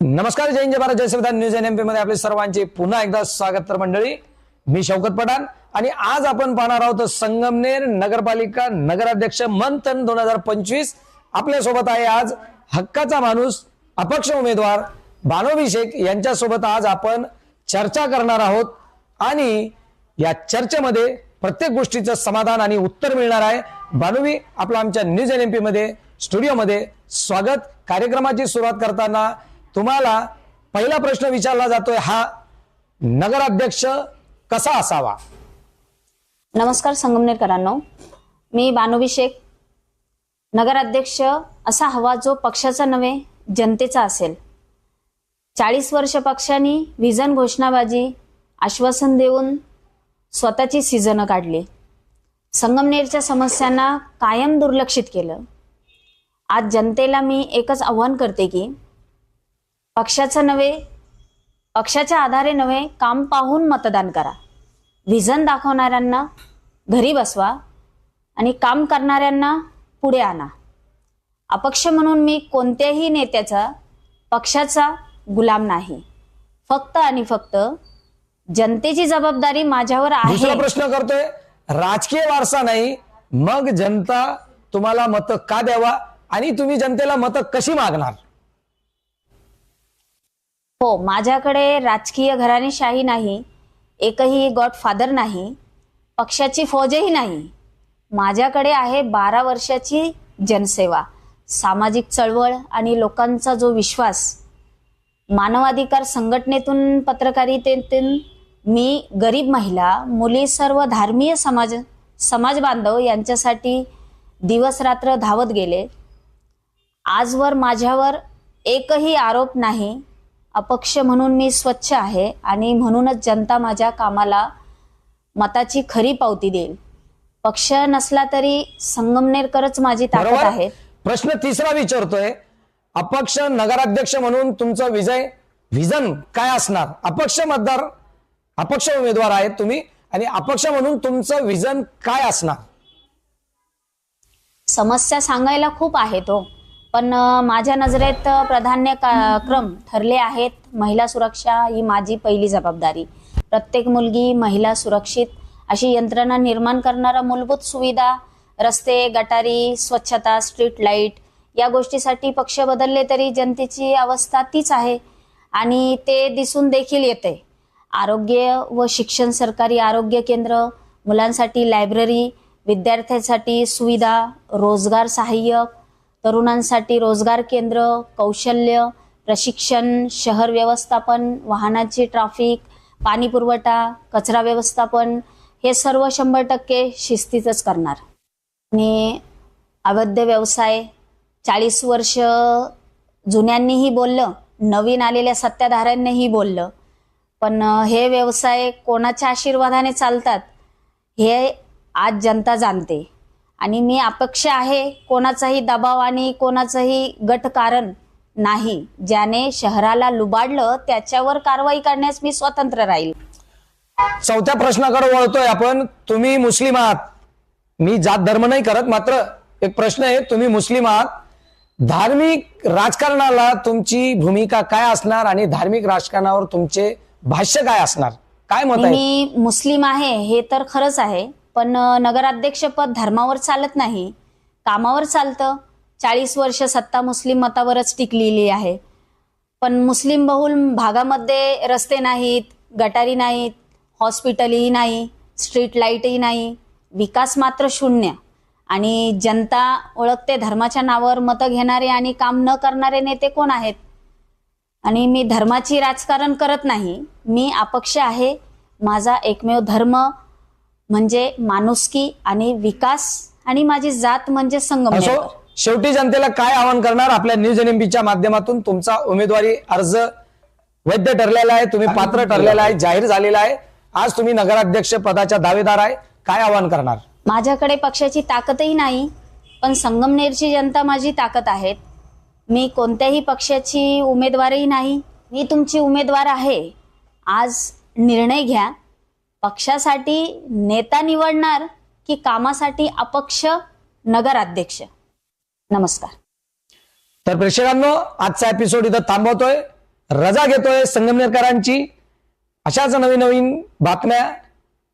नमस्कार जय हिंद जय भारत जय संविधान news N M P मध्ये आपले सर्वांचे पुन्हा एकदा स्वागत तर मंडळी. मी शौकत पठाण आणि आज आपण पाहणार आहोत संगमनेर नगरपालिका नगराध्यक्ष मंथन दोन हजार पंचवीस. आपल्यासोबत आहे आज हक्काचा माणूस अपक्ष उमेदवार बानोबी शेख. आज आपण चर्चा करणार आहोत आणि या चर्चेमध्ये प्रत्येक गोष्टीचं समाधान आणि उत्तर मिळणार आहे. भानुवी आपलं आमच्या न्यूज एन एम पी मध्ये स्टुडिओमध्ये स्वागत. कार्यक्रमाची सुरुवात करताना तुम्हाला पहिला प्रश्न विचारला जातोय हा नगराध्यक्ष कसा असावा? नमस्कार संगमनेरकरांनो. मी बानोबी शेख. नगराध्यक्ष असा हवा जो पक्षाचा नव्हे जनतेचा असेल. चाळीस वर्ष पक्षांनी विजन घोषणाबाजी आश्वासन देऊन स्वतःची सीझनं काढली. संगमनेरच्या समस्यांना कायम दुर्लक्षित केलं. आज जनतेला मी एकच आव्हान करते की पक्षाचं नव्हे पक्षाच्या आधारे नव्हे काम पाहून मतदान करा. व्हिजन दाखवणाऱ्यांना घरी बसवा आणि काम करणाऱ्यांना पुढे आणा. अपक्ष म्हणून मी कोणत्याही नेत्याचा पक्षाचा गुलाम नाही. फक्त आणि फक्त जनतेची जबाबदारी माझ्यावर आहे. प्रश्न करतोय राजकीय वारसा नाही मग जनता तुम्हाला मतं का द्यावा आणि तुम्ही जनतेला मतं कशी मागणार? हो माझ्याकडे राजकीय घराणेशाही नाही एकही गॉडफादर नाही पक्षाची फौजही नाही. माझ्याकडे आहे बारा वर्षाची जनसेवा सामाजिक चळवळ आणि लोकांचा जो विश्वास. मानवाधिकार संघटनेतून पत्रकारितेतून मी गरीब महिला मुली सर्व धार्मीय समाज समाज बांधव यांच्यासाठी दिवस रात्र धावत गेले. आजवर माझ्यावर एकही आरोप नाही अपक्ष म्हणून मी स्वच्छ आहे आणि म्हणूनच जनता माझ्या कामाला मताची खरी पावती देईल. पक्ष नसला तरी संगमनेरकरच माझी ताकद आहे. प्रश्न तिसरा विचारतोय. अपक्ष नगराध्यक्ष म्हणून तुमचं विजय विजन काय असणार? अपक्ष मतदार अपक्ष उमेदवार आहेत तुम्ही आणि अपक्ष म्हणून तुमचं विजन काय असणार? समस्या सांगायला खूप आहेत हो. पण माझ्या नजरेत प्राधान्य क्रम ठरले आहेत. महिला सुरक्षा ही माझी पहिली जबाबदारी. प्रत्येक मुलगी महिला सुरक्षित अशी यंत्रणा निर्माण करणारा मूलभूत सुविधा रस्ते गटारी स्वच्छता स्ट्रीट लाइट या गोष्टीसाठी पक्ष बदलले तरी जनतेची अवस्था तीच आहे आणि ते दिसून देखील येते. आरोग्य व शिक्षण सरकारी आरोग्य केंद्र मुलांसाठी लायब्ररी विद्यार्थ्यांसाठी सुविधा रोजगार सहाय्यक तरुणांसाठी रोजगार केंद्र कौशल्य प्रशिक्षण शहर व्यवस्थापन वाहनाची ट्राफिक पाणी पुरवठा कचरा व्यवस्थापन हे सर्व शंभर टक्के शिस्तीतच करणार. आणि अवैध व्यवसाय चाळीस वर्ष जुन्यांनीही बोललं नवीन आलेल्या सत्ताधाऱ्यांनीही बोललं पण हे व्यवसाय कोणाच्या आशीर्वादाने चालतात हे आज जनता जाणते. आणि मी अपक्ष आहे कोणाचाही दबाव आणि कोणाचंही गट कारण नाही. ज्याने शहराला लुबाडलं त्याच्यावर कारवाई करण्यास मी स्वतंत्र राहील. चौथ्या प्रश्नाकडे वळतोय आपण. तुम्ही मुस्लिम आहात. मी जात धर्म नाही करत मात्र एक प्रश्न आहे. तुम्ही मुस्लिम आहात. धार्मिक राजकारणाला तुमची भूमिका काय असणार आणि धार्मिक राजकारणावर तुमचे भाष्य काय असणार? काय मत मी मुस्लिम आहे हे तर खरंच आहे. पण नगराध्यक्षपद धर्मावर चालत नाही. कामावर चालतं. चाळीस वर्ष सत्ता मुस्लिम मतावरच टिकलेली आहे. पण मुस्लिम बहुल भागामध्ये रस्ते नाहीत गटारी नाहीत हॉस्पिटलही नाही स्ट्रीट लाईटही नाही. विकास मात्र शून्य. आणि जनता ओळखते धर्माच्या नावावर मतं घेणारे आणि काम न करणारे नेते कोण आहेत? आणि मी धर्माची राजकारण करत नाही. मी अपक्ष आहे. माझा एकमेव धर्म म्हणजे माणुसकी आणि विकास आणि माझी जात म्हणजे संगमनेर शेवटी जनतेला काय आवाहन करणार? आपल्या न्यूज एनएमपीच्या माध्यमातून तुमचा उमेदवारी अर्ज वैध ठरलेला आहे तुम्ही पात्र ठरलेला आहे जाहीर झालेला आहे. आज तुम्ही नगराध्यक्ष पदाच्या दावेदार आहे. काय आवाहन करणार? माझ्याकडे पक्षाची ताकदही नाही पण संगमनेरची जनता माझी ताकद आहेत. मी कोणत्याही पक्षाची उमेदवारही नाही. मी तुमची उमेदवार आहे. आज निर्णय घ्या. पक्षासाठी नेता निवडणार की कामासाठी अपक्ष नगराध्यक्ष? नमस्कार. तर प्रेक्षकांनो आजचा एपिसोड इथं थांबवतोय. रजा घेतोय संगमनेरकरांची. अशाच नवीन नवीन बातम्या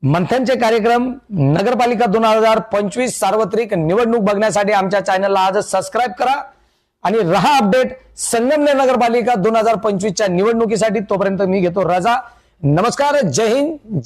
मंथनचे कार्यक्रम नगरपालिका दोन हजार पंचवीस सार्वत्रिक निवडणूक बघण्यासाठी आमच्या चॅनलला आजच सबस्क्राईब करा आणि रहा अपडेट संगमनेर नगरपालिका दोन हजार पंचवीसच्या निवडणुकीसाठी तोपर्यंत मी घेतो रजा. नमस्कार जय हिंद